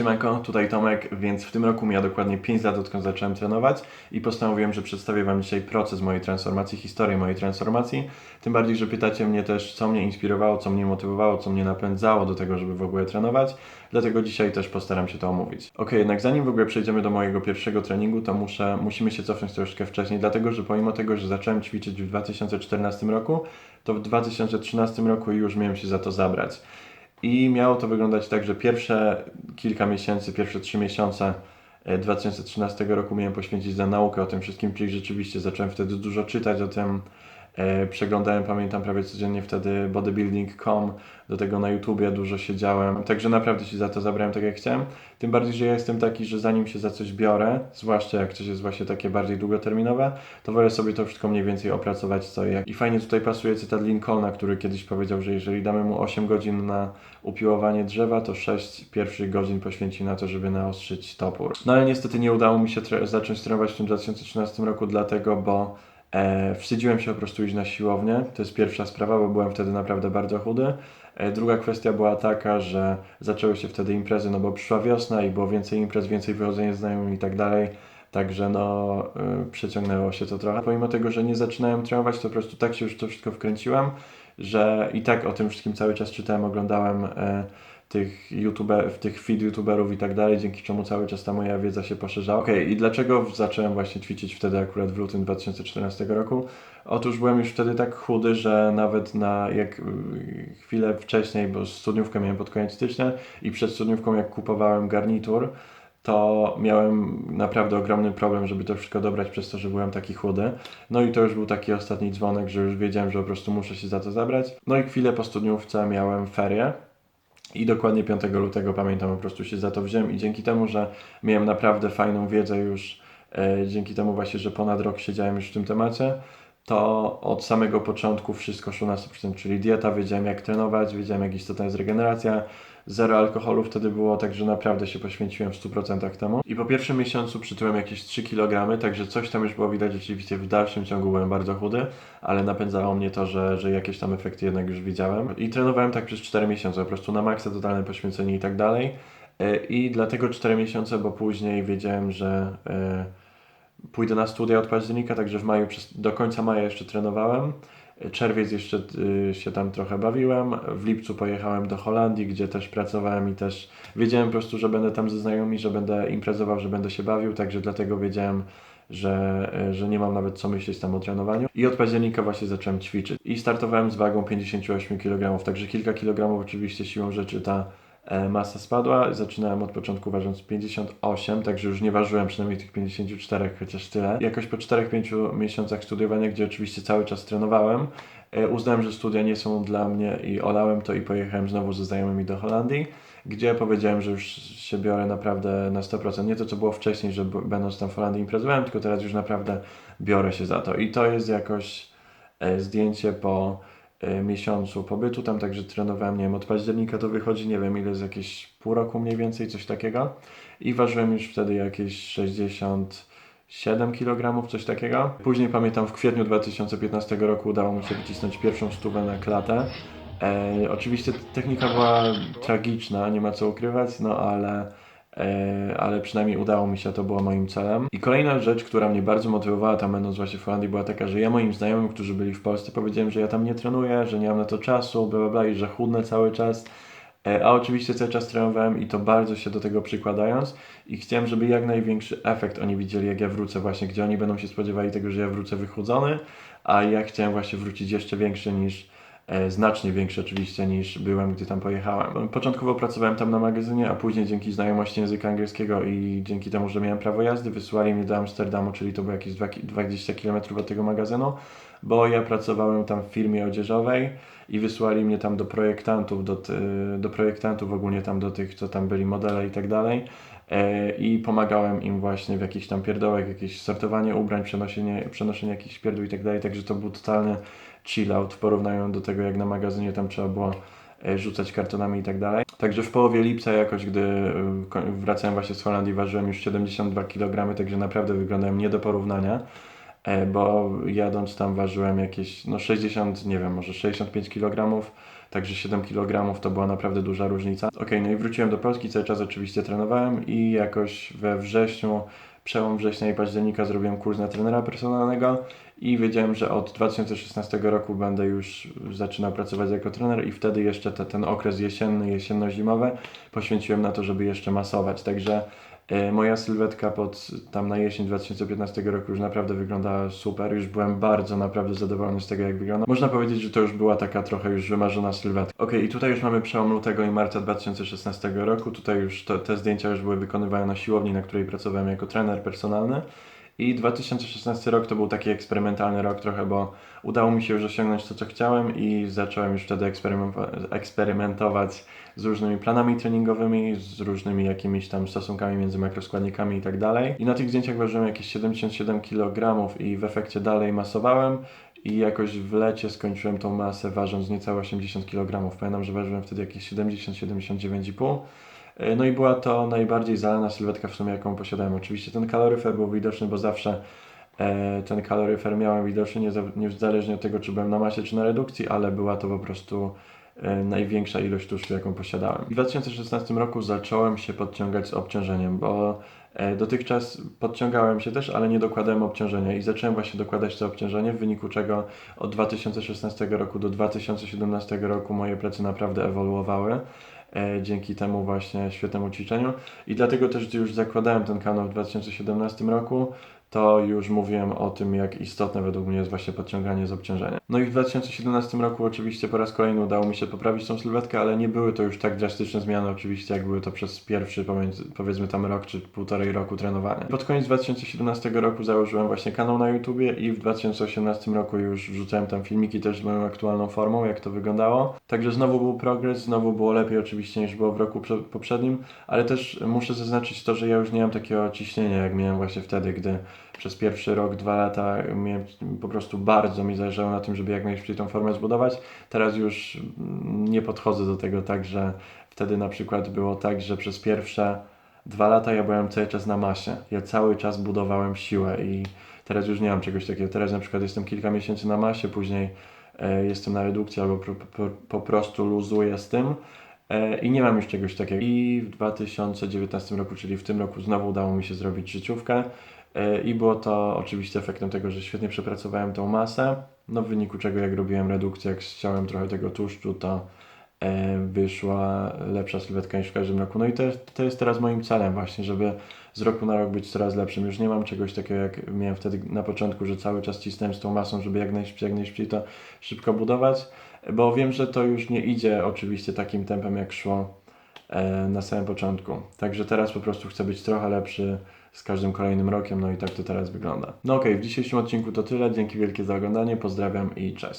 Siemanko, tutaj Tomek, więc w tym roku mija dokładnie 5 lat odkąd zacząłem trenować i postanowiłem, że przedstawię Wam dzisiaj proces mojej transformacji, historię mojej transformacji. Tym bardziej, że pytacie mnie też, co mnie inspirowało, co mnie motywowało, co mnie napędzało do tego, żeby w ogóle trenować. Dlatego dzisiaj też postaram się to omówić. Ok, jednak zanim w ogóle przejdziemy do mojego pierwszego treningu, to muszę, musimy się cofnąć troszeczkę wcześniej, dlatego że pomimo tego, że zacząłem ćwiczyć w 2014 roku, to w 2013 roku już miałem się za to zabrać. I miało to wyglądać tak, że pierwsze kilka miesięcy, pierwsze trzy miesiące e, 2013 roku miałem poświęcić na naukę o tym wszystkim, czyli rzeczywiście zacząłem wtedy dużo czytać o tym. E, przeglądałem, pamiętam prawie codziennie wtedy bodybuilding.com, do tego na YouTubie dużo siedziałem, także naprawdę się za to zabrałem tak jak chciałem. Tym bardziej, że ja jestem taki, że zanim się za coś biorę, zwłaszcza jak coś jest właśnie takie bardziej długoterminowe, to wolę sobie to wszystko mniej więcej opracować co i jak. I fajnie tutaj pasuje cytat Lincolna, który kiedyś powiedział, że jeżeli damy mu 8 godzin na upiłowanie drzewa, to 6 pierwszych godzin poświęci na to, żeby naostrzyć topór. No ale niestety nie udało mi się tre- zacząć trenować w tym 2013 roku, dlatego, bo E, wstydziłem się po prostu iść na siłownię. To jest pierwsza sprawa, bo byłem wtedy naprawdę bardzo chudy. E, druga kwestia była taka, że zaczęły się wtedy imprezy, no bo przyszła wiosna i było więcej imprez, więcej wychodzenia z znajomymi i tak dalej. Także no, y, przeciągnęło się to trochę. Pomimo tego, że nie zaczynałem trenować, to po prostu tak się już to wszystko wkręciłem, że i tak o tym wszystkim cały czas czytałem, oglądałem e, tych youtuber, tych feed youtuberów i tak dalej, dzięki czemu cały czas ta moja wiedza się poszerzała. Okej, i dlaczego zacząłem właśnie ćwiczyć wtedy akurat w lutym 2014 roku? Otóż byłem już wtedy tak chudy, że nawet na jak y, chwilę wcześniej, bo studniówkę miałem pod koniec stycznia i przed studniówką jak kupowałem garnitur, to miałem naprawdę ogromny problem, żeby to wszystko dobrać przez to, że byłem taki chudy. No i to już był taki ostatni dzwonek, że już wiedziałem, że po prostu muszę się za to zabrać. No i chwilę po studniówce miałem ferie. I dokładnie 5 lutego pamiętam, po prostu się za to wziąłem. I dzięki temu, że miałem naprawdę fajną wiedzę już, e, dzięki temu właśnie, że ponad rok siedziałem już w tym temacie, to od samego początku wszystko szło na 100%, czyli dieta, wiedziałem jak trenować, wiedziałem jak istotna jest regeneracja, zero alkoholu wtedy było, także naprawdę się poświęciłem w 100% temu. I po pierwszym miesiącu przytyłem jakieś 3 kg, także coś tam już było widać rzeczywiście w dalszym ciągu byłem bardzo chudy, ale napędzało mnie to, że, że jakieś tam efekty jednak już widziałem. I trenowałem tak przez 4 miesiące, po prostu na maksa, totalne poświęcenie i tak dalej. E, I dlatego 4 miesiące, bo później wiedziałem, że e, pójdę na studia od października, także w maju, do końca maja jeszcze trenowałem. Czerwiec jeszcze y, się tam trochę bawiłem. W lipcu pojechałem do Holandii, gdzie też pracowałem i też wiedziałem po prostu, że będę tam ze znajomymi, że będę imprezował, że będę się bawił, także dlatego wiedziałem, że, y, że nie mam nawet co myśleć tam o trenowaniu. I od października właśnie zacząłem ćwiczyć. I startowałem z wagą 58 kg, także kilka kilogramów oczywiście siłą rzeczy ta masa spadła. Zaczynałem od początku ważąc 58, także już nie ważyłem przynajmniej tych 54, chociaż tyle. Jakoś po 4-5 miesiącach studiowania, gdzie oczywiście cały czas trenowałem, e, uznałem, że studia nie są dla mnie i olałem to i pojechałem znowu ze znajomymi do Holandii, gdzie powiedziałem, że już się biorę naprawdę na 100%. Nie to, co było wcześniej, że będąc tam w Holandii imprezowałem, tylko teraz już naprawdę biorę się za to. I to jest jakoś e, zdjęcie po e, miesiącu pobytu tam, także trenowałem, nie wiem, od października to wychodzi, nie wiem, ile z jakieś pół roku mniej więcej, coś takiego. I ważyłem już wtedy jakieś 67 kg, coś takiego. Później pamiętam, w kwietniu 2015 roku udało mi się wycisnąć pierwszą stówę na klatę. E, oczywiście technika była tragiczna, nie ma co ukrywać, no ale ale przynajmniej udało mi się, to było moim celem. I kolejna rzecz, która mnie bardzo motywowała tam będąc właśnie w Holandii była taka, że ja moim znajomym, którzy byli w Polsce powiedziałem, że ja tam nie trenuję, że nie mam na to czasu, bla bla bla i że chudnę cały czas. E, A oczywiście cały czas trenowałem i to bardzo się do tego przykładając i chciałem, żeby jak największy efekt oni widzieli, jak ja wrócę właśnie, gdzie oni będą się spodziewali tego, że ja wrócę wychudzony, a ja chciałem właśnie wrócić jeszcze większy niż, e, znacznie większy oczywiście niż byłem, gdy tam pojechałem. Początkowo pracowałem tam na magazynie, a później dzięki znajomości języka angielskiego i dzięki temu, że miałem prawo jazdy, wysłali mnie do Amsterdamu, czyli to było jakieś dwa ki- 20 km od tego magazynu, bo ja pracowałem tam w firmie odzieżowej i wysłali mnie tam do projektantów, do, do projektantów ogólnie tam do tych, co tam byli modele i tak dalej. E, I pomagałem im właśnie w jakichś tam pierdołek, jakieś sortowanie ubrań, przenoszenie, przenoszenie jakichś pierdół i tak dalej, także to był totalny chill out w porównaniu do tego, jak na magazynie tam trzeba było e, rzucać kartonami i tak dalej. Także w połowie lipca jakoś, gdy e, wracałem właśnie z Holandii, ważyłem już 72 kg, także naprawdę wyglądałem nie do porównania. E, bo jadąc tam ważyłem jakieś no 60, nie wiem, może 65 kg, także 7 kg to była naprawdę duża różnica. Okej, no i wróciłem do Polski, cały czas oczywiście trenowałem i jakoś we wrześniu, przełom września i października zrobiłem kurs na trenera personalnego i wiedziałem, że od 2016 roku będę już zaczynał pracować jako trener i wtedy jeszcze te, ten okres jesienny, jesienno-zimowy poświęciłem na to, żeby jeszcze masować, także moja sylwetka pod tam na jesień 2015 roku już naprawdę wyglądała super, już byłem bardzo naprawdę zadowolony z tego jak wygląda. Można powiedzieć, że to już była taka trochę już wymarzona sylwetka. Ok, i tutaj już mamy przełom lutego i marca 2016 roku, tutaj już to, te zdjęcia już były wykonywane na siłowni, na której pracowałem jako trener personalny. I 2016 rok to był taki eksperymentalny rok trochę, bo udało mi się już osiągnąć to, co chciałem i zacząłem już wtedy eksperymen- eksperymentować z różnymi planami treningowymi, z różnymi jakimiś tam stosunkami między makroskładnikami i tak dalej. I na tych zdjęciach ważyłem jakieś 77 kg i w efekcie dalej masowałem i jakoś w lecie skończyłem tą masę ważąc niecałe 80 kg. Pamiętam, że ważyłem wtedy jakieś 70-79,5 E, no i była to najbardziej zalana sylwetka w sumie, jaką posiadałem. Oczywiście ten kaloryfer był widoczny, bo zawsze e, ten kaloryfer miałem widoczny, nie za- niezależnie od tego, czy byłem na masie, czy na redukcji, ale była to po prostu e, największa ilość tłuszczu, jaką posiadałem. W 2016 roku zacząłem się podciągać z obciążeniem, bo e, dotychczas podciągałem się też, ale nie dokładałem obciążenia i zacząłem właśnie dokładać to obciążenie, w wyniku czego od 2016 roku do 2017 roku moje plecy naprawdę ewoluowały e, dzięki temu właśnie świetnemu ćwiczeniu. I dlatego też, już zakładałem ten kanał w 2017 roku, to już mówiłem o tym, jak istotne według mnie jest właśnie podciąganie z obciążenia. No i w 2017 roku oczywiście po raz kolejny udało mi się poprawić tą sylwetkę, ale nie były to już tak drastyczne zmiany oczywiście, jak były to przez pierwszy powiedzmy tam rok czy półtorej roku trenowania. Pod koniec 2017 roku założyłem właśnie kanał na YouTubie i w 2018 roku już wrzucałem tam filmiki też z moją aktualną formą, jak to wyglądało. Także znowu był progres, znowu było lepiej oczywiście niż było w roku prze- poprzednim, ale też muszę zaznaczyć to, że ja już nie mam takiego ciśnienia, jak miałem właśnie wtedy, gdy przez pierwszy rok, dwa lata miałem, po prostu bardzo mi zależało na tym, żeby jak najszybciej tą formę zbudować. Teraz już nie podchodzę do tego tak, że wtedy na przykład było tak, że przez pierwsze dwa lata ja byłem cały czas na masie. Ja cały czas budowałem siłę i teraz już nie mam czegoś takiego. Teraz na przykład jestem kilka miesięcy na masie, później e, jestem na redukcji albo po, po, po prostu luzuję z tym. E, I nie mam już czegoś takiego. I w 2019 roku, czyli w tym roku, znowu udało mi się zrobić życiówkę. E, I było to oczywiście efektem tego, że świetnie przepracowałem tą masę. No w wyniku czego jak robiłem redukcję, jak ściąłem trochę tego tłuszczu, to e, wyszła lepsza sylwetka niż w każdym roku. No i to, to jest teraz moim celem właśnie, żeby z roku na rok być coraz lepszym. Już nie mam czegoś takiego jak miałem wtedy na początku, że cały czas cisnąłem z tą masą, żeby jak najszybciej, jak najszybciej to szybko budować, bo wiem, że to już nie idzie oczywiście takim tempem jak szło e, na samym początku. Także teraz po prostu chcę być trochę lepszy z każdym kolejnym rokiem, no i tak to teraz wygląda. No okej, w dzisiejszym odcinku to tyle. Dzięki wielkie za oglądanie, pozdrawiam i cześć.